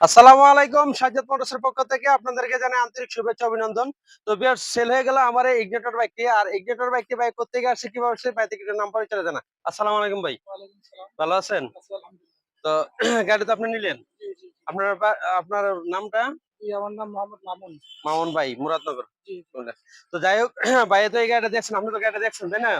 আসসালামু আলাইকুম সাজ্জাদ মোটরসের পক্ষ থেকে আপনাদেরকে জানাই আন্তরিক শুভেচ্ছা অভিনন্দন। তো বিয়ার সেল হয়ে গেল আমার এই ইগনেটর বাইকটি আর ইগনেটর বাইকটি বাইক করতে গিয়ে আসছে কীভাবে আসছে বাইক থেকে নাম পরিচয় জানা আসসালামু আলাইকুম ভাই। ভালো আছেন? তো গাড়ি তো আপনি নিলেন। আপনার আপনার নামটা? আমার নাম মোহাম্মদ মামুন। মামুন ভাই মুরাদনগর। জি, তো যাই হোক ভাই তো এই গাড়িটা দেখছেন আপনি তো গাড়িটা দেখছেন তাই না?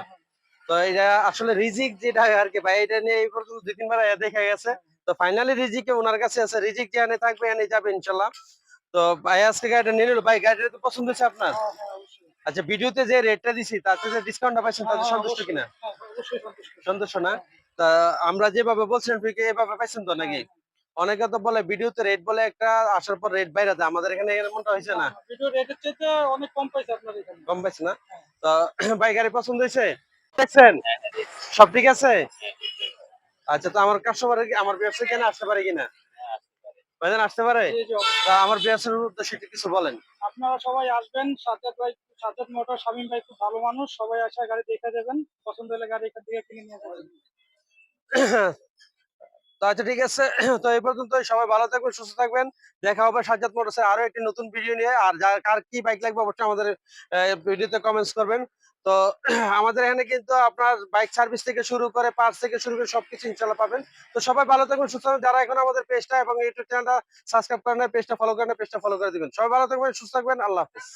তো এটা আসলে রিজিক যেটা আর কি ভাই এটা নিয়ে এই পর্যন্ত দুই তিনবার দেখা গেছে। তো ফাইনালি রিজিকে ওনার কাছে আছে। রিজিক যে এনে থাকবে এনে যাবে ইনশাল্লাহ। তো ভাই আজকে গাড়িটা নিয়ে নিল। ভাই গাড়িটা তো পছন্দ হয়েছে আপনার? হ্যাঁ, হ্যাঁ। আচ্ছা ভিডিওতে যে রেটটা দিছি তাতে যে ডিসকাউন্টটা পাইছেন তাতে হ্যাঁ, সন্তুষ্ট কিনা? হ্যাঁ, অবশ্যই সন্তুষ্ট। সন্তুষ্ট না? তা আমরা যেভাবে বলছেন ফ্রিকে এভাবে পাইছেন তো নাকি? অনেকে তো বলে ভিডিওতে রেট বলে একটা আসার পর রেট বাইরে দেয়। আমাদের এখানে এমনটা হয়েছে না? ভিডিও রেটের চাইতে অনেক কম পাইছে আপনার এখানে। কম পাইছে না? তো ভাই গাড়ি পছন্দ হয়েছে? দেখছেন? সব ঠিক আছে? আচ্ছা তো আমার কাস্টমার আমার ব্যবসা কেন আসতে পারে কিনা? ভাইজান আসতে পারে? আমার ব্যবসার উদ্দেশ্যে কিছু বলেন। আপনারা সবাই আসবেন সাজ্জাদ ভাই সাজ্জাদ মোটর শামীম ভাই খুব ভালো মানুষ সবাই আসা গাড়ি দেখে যাবেন পছন্দ হলে গাড়ি এখান থেকে কিনে নিয়ে যাবেন। তো আচ্ছা ঠিক আছে। তো এই পর্যন্ত সবাই ভালো থাকবেন সুস্থ থাকবেন। দেখা হবে সাজ্জাদ মোটরসের আরও একটি নতুন ভিডিও নিয়ে। আর যার কার কি বাইক লাগবে অবশ্যই আমাদের ভিডিওতে কমেন্টস করবেন। তো আমাদের এখানে কিন্তু আপনার বাইক সার্ভিস থেকে শুরু করে পার্টস থেকে শুরু করে সবকিছু ইনশাল্লাহ পাবেন। তো সবাই ভালো থাকবেন, সুস্থ থাকবেন। যারা এখন আমাদের পেজটা এবং ইউটিউব চ্যানেলটা সাবস্ক্রাইব করেন পেজটা ফলো করেন পেজটা ফলো করে দিবেন। সবাই ভালো থাকবেন, সুস্থ থাকবেন। আল্লাহ হাফিজ।